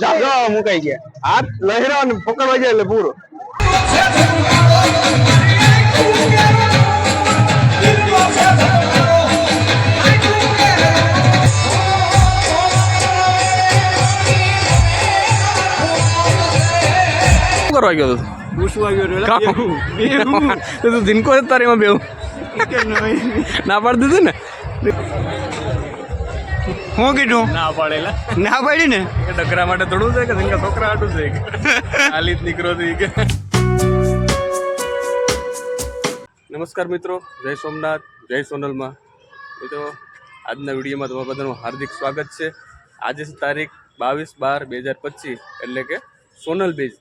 જાગો મુકાઈ ગયા. હાથ લહેરા ને પકડવા જાય એટલે પૂરો. કરવા ગયો તું? પૂછવા ગયો. તો તું દિનકો જ તારે એમાં બેવું ના પાડી દીધું ને? હું કીધું? ના પાડેલા. ના પાડી ને? ડકરા માટે થોડું છે કે દિનકા છોકરા હાટું છે હાલી જ નીકળો હતી કે. નમસ્કાર મિત્રો જય સોમનાથ જય સોનલમાં. મિત્રો આજના વિડીયોમાં તમારા બધાનું હાર્દિક સ્વાગત છે. આજે તારીખ બાવીસ બાર બે હજાર પચીસ એટલે કે સોનલ બીજ.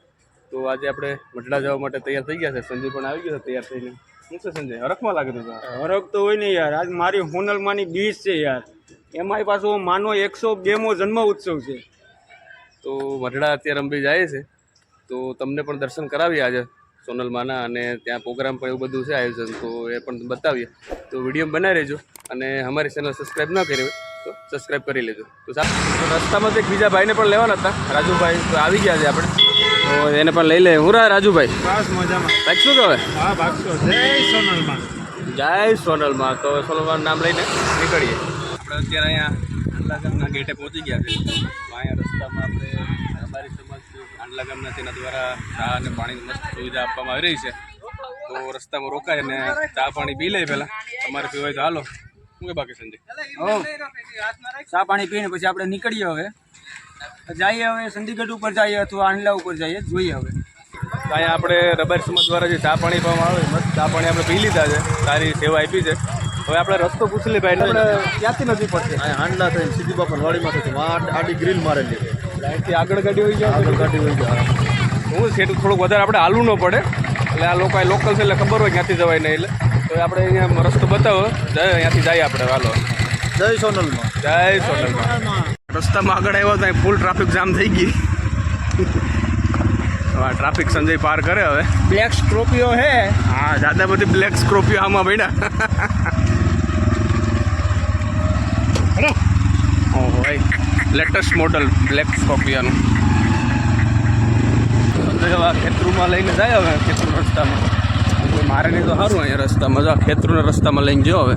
તો આજે આપણે મઢડા જવા માટે તૈયાર થઈ ગયા છે. સંજય પણ આવી ગયો છે તૈયાર થઈને. શું છે સંજય? હરખમાં લાગે તું તો? હરખ તો હોય ને યાર. આજ મારી હોનલમાંની બીજ છે યાર. એમાંય પાછો માનો એકસો બેમો જન્મ ઉત્સવ છે. તો વઢડા અત્યારે અંબી જાય છે. તો તમને પણ દર્શન કરાવીએ આજે સોનલમાના અને ત્યાં પ્રોગ્રામ પણ એવું બધું છે આયોજન તો એ પણ બતાવીએ. તો વીડિયો બનાવી રહેજો અને અમારી ચેનલ સબસ્ક્રાઈબ ન કરી હોય તો સબસ્ક્રાઈબ કરી લેજો. તો રસ્તામાં તો એક બીજા ભાઈને પણ લેવાના હતા રાજુભાઈ તો આવી ગયા છે આપણે. તો એને પણ લઈ લે. હું રા રાજુભાઈ? બસ મજામાં. ભાઈ શું કહેવાય? હા ભાગશો જય સોનલમાં જય સોનલમાં તો સોનલમાં નામ લઈને નીકળીએ. આપણે અત્યારે અહીંયા આંડલા ગામના ગેટે પહોંચી ગયા છે. અહીંયા રસ્તામાં આપણે અમારી સમાજ આંડલા ગામના તેના દ્વારા ચા અને પાણીની મસ્ત સુવિધા આપવામાં આવી રહી છે. તો રસ્તામાં રોકાય અને ચા પાણી પી લઈએ પહેલાં. તમારે પીવાય તો હાલો. શું કે બાકી સંજય? ચા પાણી પીને પછી આપણે નીકળીએ હવે. જઈએ હવે ચંદીગઢ ઉપર જઈએ અથવા આંડલા ઉપર જઈએ જોઈએ હવે. અહીંયા આપણે રબારી સમાજ દ્વારા જે ચા પાણી પીવામાં આવે મસ્ત ચા પાણી આપણે પી લીધા છે. સારી સેવા આપી છે. હવે આપણે રસ્તો પૂછી લે ભાઈ આપણે ક્યાંથી નથી પડતી હાંડલા થઈને સીધી બાપા વાડીમાં થતી વાં આડી ગ્રીલ મારેલી છે. અહીંથી આગળ ગાડી હોય જાય આગળ ગાડી હોય જાય. હું છે થોડુંક વધારે આપણે હાલવું ન પડે. એટલે આ લોકો લોકલ છે એટલે ખબર હોય ક્યાંથી જવાય નહીં એટલે. તો આપણે અહીંયા રસ્તો બતાવો. જય અહીંયાથી જઈએ આપણે હાલો. જય સોનલમાં. જય સોનલમાં. રસ્તામાં આગળ આવ્યો ત્યાં ફૂલ ટ્રાફિક જામ થઈ ગઈ. હવે આ ટ્રાફિક સંજય પાર કરે હવે. બ્લેક સ્કોર્પિયો હે. હા જાદા બધી બ્લેક સ્કોર્પિયો આમાં ભાઈ ઓહો ભાઈ લેટેસ્ટ મોડલ બ્લેક સ્કોર્પિયાનું ખેતરુમાં લઈને જાય હવે ખેતરુ રસ્તામાં. મારે નહીં તો સારું અહીંયા રસ્તામાં. મજા ખેતરુના રસ્તામાં લઈને જો હવે.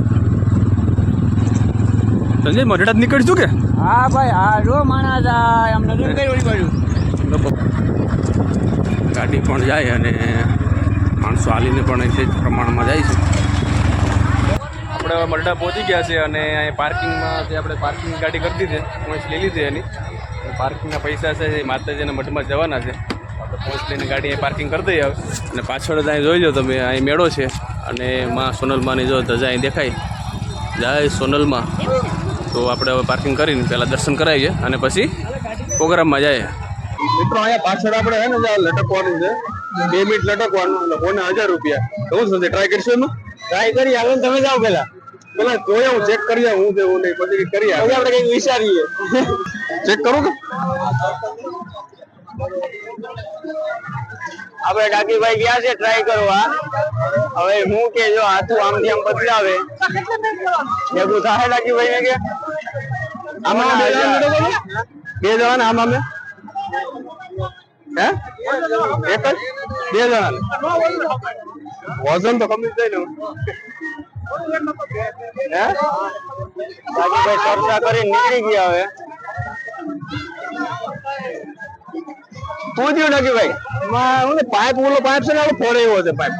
સંજય મઢડા જ નીકળશું કે. હા ભાઈ હા જો માણા જાય અમને દૂર કઈ ઓળી ગાડી પણ જાય અને માણસો હાલીને પણ એ જ પ્રમાણમાં જાય છે. આપણે મરડા પહોંચી ગયા છે અને અહીંયા પાર્કિંગમાં જે આપણે પાર્કિંગ ગાડી કરી દીધી પોઈન્ટ લઈ લીધી એની. પાર્કિંગના પૈસા છે એ માતાજીના મઠમાં જવાના છે. આપણે પોઈન્ટ લઈને ગાડી અહીં પાર્કિંગ કરી દઈએ અને પાછળ ત્યાં જોઈ લો તમે અહીં મેળો છે. અને માં સોનલમાની જો ધજા અહીં દેખાય. જાય સોનલમાં. તો આપણે હવે પાર્કિંગ કરીને પહેલાં દર્શન કરાવીએ અને પછી પ્રોગ્રામમાં જઈએ મિત્રો અહીંયા પાછળ આપણે હે ને જે લટકવાનું છે બે મિનિટ લટકવાનું એટલે કોને હજાર રૂપિયા. તો હું સંજય ટ્રાય કરશો એનું ટ્રાય કરી આવે તમે જાઓ પેલા પેલા જોયા હું ચેક કરી હું હું નહીં પછી કરી હવે આપણે કઈ વિચારીએ. ચેક કરું કે? આપણે ડાકીભાઈ ગયા છે ટ્રાય કરવા. હવે હું કે જો હાથું આમથી આમ બદલાવે. ભેગું થાય ડાકીભાઈ ને કે? આમાં બે જણા જણા ને આમાં હે? એક જ? બે જણા વજન તો કમી જાય ને. હે? ડાકીભાઈ ચર્ચા નીકળી ગયા હવે. હું પાઇપ ઓલો પાઇપ છે ને આપણે ફોડે એવો છે પાઇપ.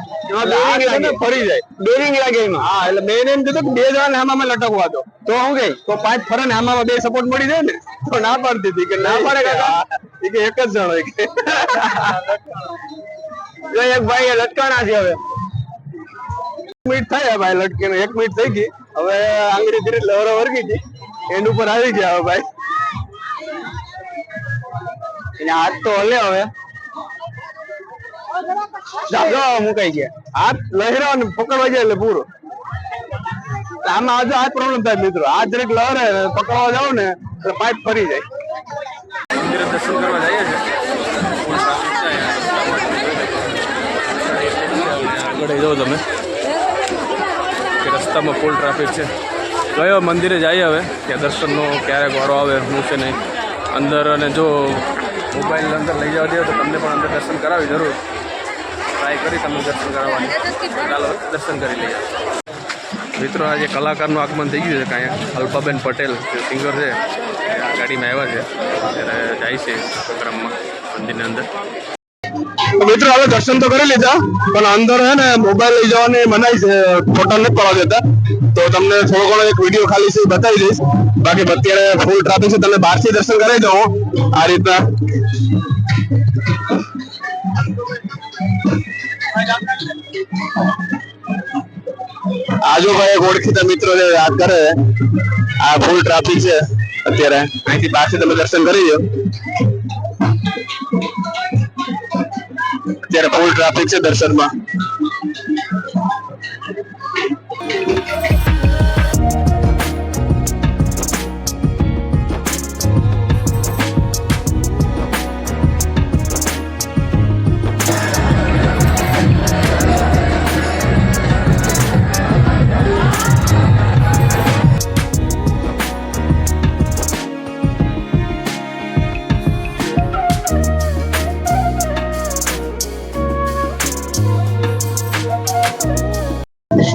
ફરી જાય. બેરિંગ લાગે એમાં. હા એટલે મેં એમ કીધું કે બે જણા ને આમાં લટકવા દો. તો હું ગઈ તો પાંચ ફરે ને આમાં બે સપોર્ટ મળી જાય ને તો ના પાડતી હતી કે ના પાડે કાકા. કે એક જ જણ હોય કે. એક ભાઈ લટકાણા છે હવે. મિનિટ થાય ભાઈ, લટકીને એક મિનિટ થઈ ગઈ. હવે આંગળી ધીરે લવરો વર્ગી ગઈ. એન્ડ ઉપર આવી ગયા હવે ભાઈ. હાથ તો હલે હવે. મુકાઈ ગયા. હાથ લહેરા ને પકડવા જાય એટલે પૂરો. આમાં આજે આ પ્રોબ્લેમ થાય મિત્રો. આ જરીક લહેરે પકડવા જાવ ને, એટલે પાઇપ ફરી જાય. દર્શન કરવા જઈએ છે આગળ જાઓ તમે. રસ્તામાં ફૂલ ટ્રાફિક છે. ગયો મંદિરે જઈએ હવે? ત્યાં દર્શનનો ક્યારેક વારો આવે, હું છે નહીં. અંદર અને જો મોબાઈલ અંદર લઈ જવા દે તો તમને પણ અંદર દર્શન કરાવી જરૂર. ટ્રાય કરી તમને દર્શન કરાવવાની. ચાલો, દર્શન કરી લઈએ. મિત્રો, આજે કલાકારનું આગમન થઈ ગયું છે કાંઈ. અલ્પાબેન પટેલ, જે સિંગર છે આ ગાડીમાં આવ્યા છે. ત્યારે જાય છે પ્રોગ્રામમાં મંદિરની અંદર. મિત્રો, હવે દર્શન તો કરી લીધા, પણ અંદર હે ને મોબાઈલ લઈ જવાની મનાઈ છે ફોટા નથી પડવા દેતા. તો તમને થોડો ઘણો એક વીડિયો ખાલી છે બતાવી દઈશ. બાકી અત્યારે ફૂલ ટ્રાફિક છે તમને બહારથી દર્શન કરાવી દઉં આ રીતના. આજુ ભાઈ ઓળખીતા મિત્રો જે યાદ કરે, આ ફૂલ ટ્રાફિક છે અત્યારે. અહીંથી બહારથી તમે દર્શન કરી લો અત્યારે ફૂલ ટ્રાફિક છે દર્શનમાં.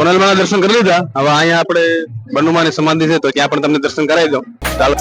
સોનલમાના દર્શન કરી લીધા. હવે અહીંયા આપણે બનુમાની સમાધિ છે તો ત્યાં પણ તમને દર્શન કરાવી દઉં. ચાલો.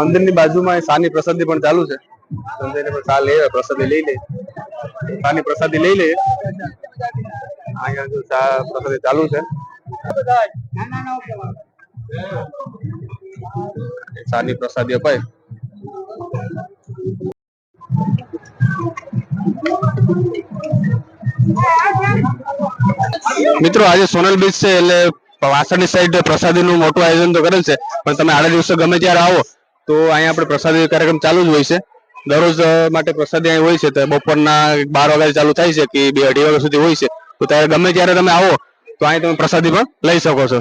મંદિરની બાજુમાં સાની પ્રસાદી પણ ચાલુ છે. સંજયને પણ ચા લે પ્રસાદી લઈ લે. સાની પ્રસાદી લઈ લે. અહીંયા પ્રસાદી ચાલુ છે. સાની પ્રસાદી અપાય. મિત્રો, આજે સોનલ બીચ છે, એટલે વાસણની સાઈડ પ્રસાદીનું મોટું આયોજન તો કરેલ છે. પણ તમે આડા દિવસે ગમે ત્યારે આવો. તો અહીંયા આપણે પ્રસાદી કાર્યક્રમ ચાલુ જ હોય છે. દરરોજ માટે પ્રસાદી અહીં હોય છે તો બપોરના બાર વાગ્યા ચાલુ થાય છે કે બે અઢી વાગ્યા સુધી હોય છે. તો ત્યારે ગમે ત્યારે તમે આવો, તો અહીં તમે પ્રસાદી પણ લઈ શકો છો.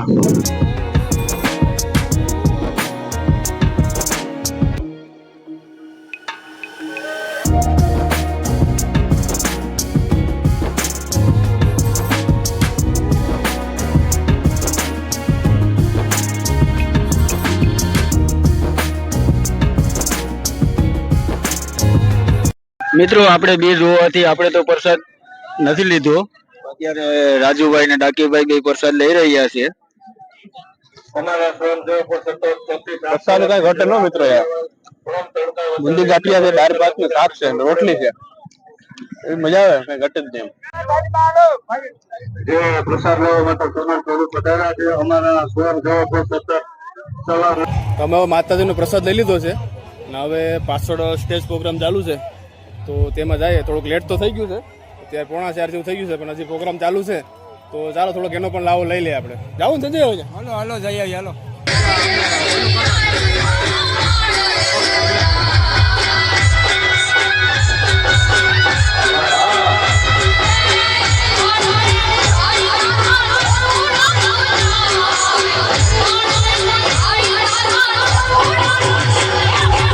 મિત્રો આપણે બે જોવાથી આપણે તો પ્રસાદ નથી લીધો. અત્યારે રાજુભાઈ ને ડાકીભાઈ બે પ્રસાદ લઈ રહ્યા છે. પ્રસાદ કઈ ઘટે ન મિત્રો યાર. બુંદી ગાંઠિયા છે દાળ ભાત ને શાક છે રોટલી છે. એવી મજા આવે કઈ ઘટે જ નહીં જે પ્રસાદ લેવા માટે તમારે થોડું વધારે છે અમારા સ્વયં સેવકો સતત ચલાવ તમે માતાજી માતાજીનો પ્રસાદ લઈ લીધો છે અને હવે પાછળ સ્ટેજ પ્રોગ્રામ ચાલુ છે. તો તેમાં જઈએ થોડુંક લેટ તો થઈ ગયું છે. અત્યારે પોણા ચાર જેવું થઈ ગયું છે પણ હજી પ્રોગ્રામ ચાલુ છે. તો ચાલો થોડોક એનો પણ લાવો લઈ લઈએ આપણે. જાવું ને સંજય હાલો હાલો જઈ આવીએ હાલો. Thank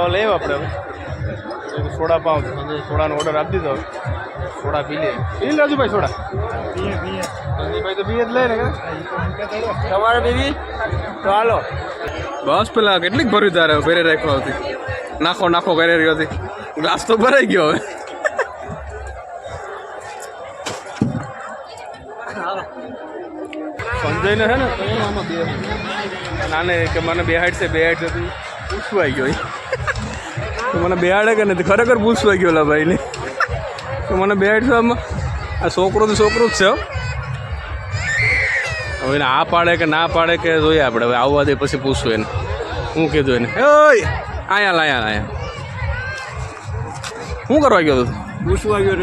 આપણે હવે. એક સોડા પાઉં સોડાનો ઓર્ડર આપી દીધો સોડા પી લે પી રાજુભાઈ સોડા. રાજુભાઈ તો પીએ જ લે ને? તમારે પીવી? તો હાલો. બસ પેલા કેટલીક ભર્યું તારે? ભરે રાખ્યો હતી નાખો નાખો કરી રહ્યો હતી. ગ્લાસ તો ભરાઈ ગયો હવે. સંજયને છે ને આમાં બે. નાને કે મને બે હાઈટ છે બે હાઈટ હતી પૂછવાઈ ગયો તો મને બેહાડે કે નથી ખરેખર પૂછવા ગયો ઓલા ભાઈને તો મને બેહાડશો આમાં આ છોકરો તો છોકરો જ છે હવે એને આ પાડે કે ના પાડે કે જોઈએ આપણે હવે આવવા દે પછી પૂછવું એને હું કીધું એને ઓય આયા લાયા આયા શું કરવા ગયો તું પૂછવા ગયો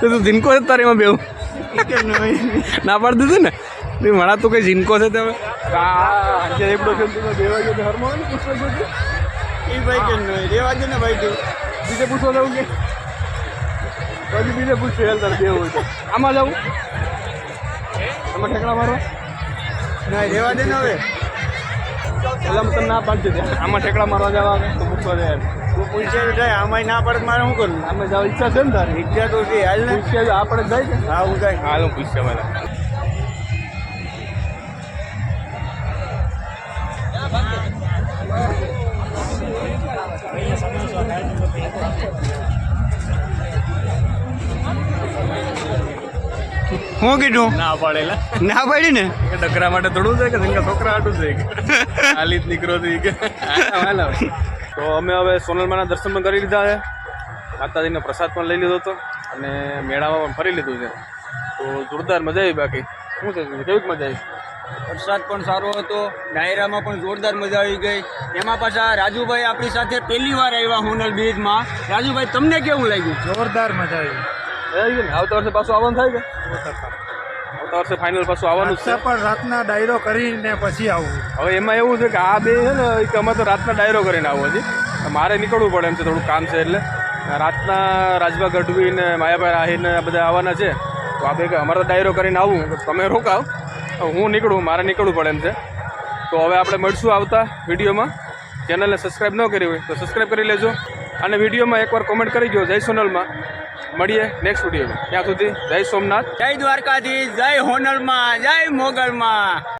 તો તું જીનકો છે તારે એમાં બેવું ના પાડી દીધું ને મળા તું કઈ જીનકો છે તમે એ ભાઈ કે રેવા દે ને ભાઈ કે બીજે પૂછવા જવું કે? પછી બીજે પૂછશે હેલ તારે હોય તો. આમાં જવું આમાં ઠેકડા મારો? ના રેવા દે ને હવે. એટલે તને ના પાડતી આમાં ઠેકડા મારવા જવા તો પૂછવા દે તું પૂછે તો જાય. આમાંય ના પડે મારે શું કરું આમાં જવા ઈચ્છા છે ને તારી? ઈચ્છા તો છે હાલ ને. આપણે જાય હા હું જાય. હાલ હું પૂછ્યા પહેલા શું કીધું? ના પાડેલા. ના પાડી ને? ડકરા માટે થોડું છે કે જેમ છોકરા હાટું છે કે? હાલી જ નીકળો છે કે. હાલ. તો અમે હવે સોનલમાના દર્શન પણ કરી લીધા છે. માતાજીનો પ્રસાદ પણ લઈ લીધો હતો અને મેળામાં પણ ફરી લીધું છે. તો જોરદાર મજા આવી બાકી. શું છે કેવી મજા આવી? વરસાદ પણ સારો હતો. ડાયરામાં પણ જોરદાર મજા આવી ગઈ. એમાં પાછા રાજુભાઈ આપણી સાથે પહેલી વાર આવ્યા હોનલ બીજમાં રાજુભાઈ તમને કેવું લાગ્યું? જોરદાર મજા આવી. આવી ગઈ ને આવતા વર્ષે પાછું આવવાનું થાય કે? આવતા વર્ષે ફાઇનલ પાછું આવવાનું છે. પણ રાતના ડાયરો કરીને પછી આવું. હવે એમાં એવું છે કે આ બે છે ને એક અમે તો રાતના ડાયરો કરીને આવું હજી. મારે નીકળવું પડે એમ છે થોડું કામ છે એટલે. રાતના રાજભા ગઢવી ને માયાભાઈ આહિર ને બધા આવવાના છે. તો આ બે કે અમારે તો ડાયરો કરીને આવું. તો તમે રોકાવ. હું નીકળું મારે નીકળવું પડે એમ છે. તો હવે આપણે મળશું આવતા વિડીયોમાં. ચેનલને સબસ્ક્રાઈબ ન કરી હોય તો સબસ્ક્રાઈબ કરી લેજો. અને વિડીયોમાં એકવાર કોમેન્ટ કરી ગયો જય સોનલમાં. મળીએ નેક્સ્ટ વિડીયોમાં ત્યાં સુધી જય સોમનાથ. જય દ્વારકાધીશ જય હોનલમાં જય મોગલમાં.